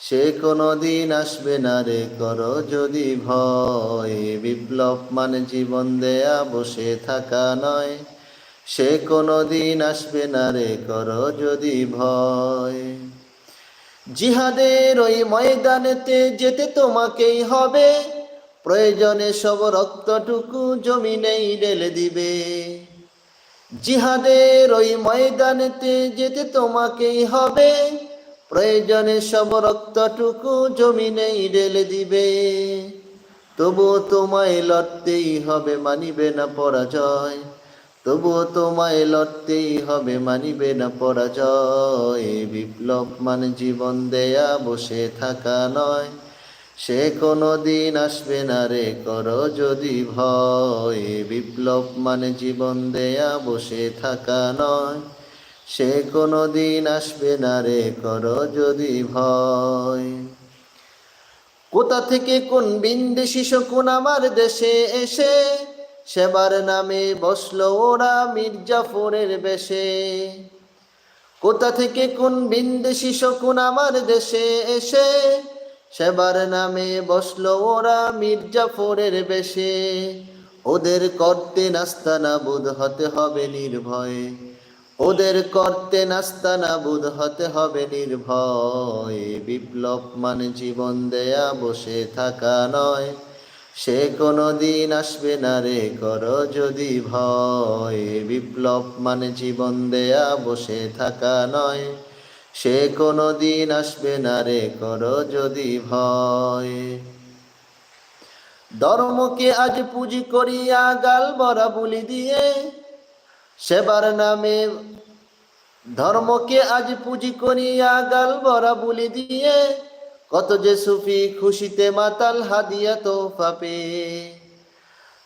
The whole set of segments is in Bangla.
সে কোনো দিন আসবে না রে, করো যদি ভয়। বিপ্লব মানে জীবন দেয়া বসে থাকা নয়। সে কোনো দিন আসবে না রে, করো যদি ভয়। জিহাদের ওই ময়দানেতে যেতে তোমাকেই হবে। প্রয়োজনে সব রক্তটুকু জমিনেই ঢেলে দিবে। জিহাদের ওই ময়দানেতে যেতে তোমাকেই হবে। প্রয়োজনে সব রক্তটুকু জমিনেই ঢেলে দিবে। তবুও তোমায় লড়তেই হবে, মানিবে না পরাজয়। তবুও তোমায় লড়তেই হবে, মানিবে না পরাজয়। বিপ্লব মানে জীবন দেয়া বসে থাকা নয়। সে কোনো দিন আসবে না রে, করো যদি ভয়। বিপ্লব মানে জীবন দেয়া বসে থাকা নয়। সে কোনো দিন আসবে না রে, করো যদি ভয়। কোথা থেকে কোন বিন্দেশি শকুন আমার দেশে এসে, সেবার নামে বসল ওরা মির্জাফরের বেশে। কোথা থেকে কোন বিন্দেশি শকুন আমার দেশে এসে, সেবার নামে বসল ওরা মির্জাফরের বেশে। ওদের করতে নাস্তা নাবুদ হতে হবে নির্ভয়ে। ওদের করতে নাস্তা নাবুদ হতে হবে নির্ভয়। বিপ্লব মানে জীবন দেয়া বসে থাকা নয়। সে কোনো দিন আসবে না রে, করো যদি ভয়। বিপ্লব মানে জীবন দেয়া বসে থাকা নয়। সে কোনো দিন আসবে না রে, কর যদি ভয়। ধর্মকে আজ পুঁজি করিয়া গাল বরা বলি দিয়ে সেবার নামে ধর্মকে আজ পুঁজি করিয়া গাল বরা বলি দিয়ে, কত যে সুফি খুশিতে মাতাল হাদিয়া তো পাপে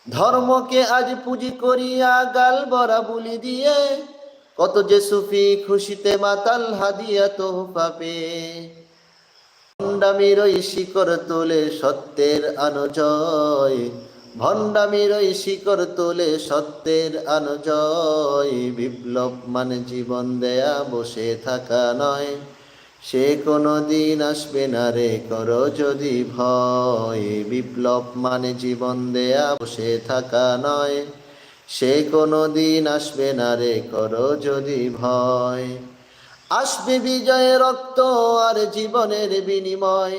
ধর্মকে আজ পুঁজি করিয়া গাল বরা বলি দিয়ে, কত যে সুফি খুশিতে মাতাল হাদিয়া তো পাপে ভণ্ডামির ওই শিকড় তোলে সত্যের আনজয় ভণ্ডামির ওই শিকড় তোলে সত্যের আনজয়। বিপ্লব মানে জীবন দেয়া, বসে থাকা নয়। সে কোনো দিন আসবে না রে, করো যদি ভয়। বিপ্লব মানে জীবন দেয়া, বসে থাকা নয়। সে কোনো দিন আসবে না রে, করো যদি ভয়। আসবে বিজয় রক্ত আর জীবনের বিনিময়।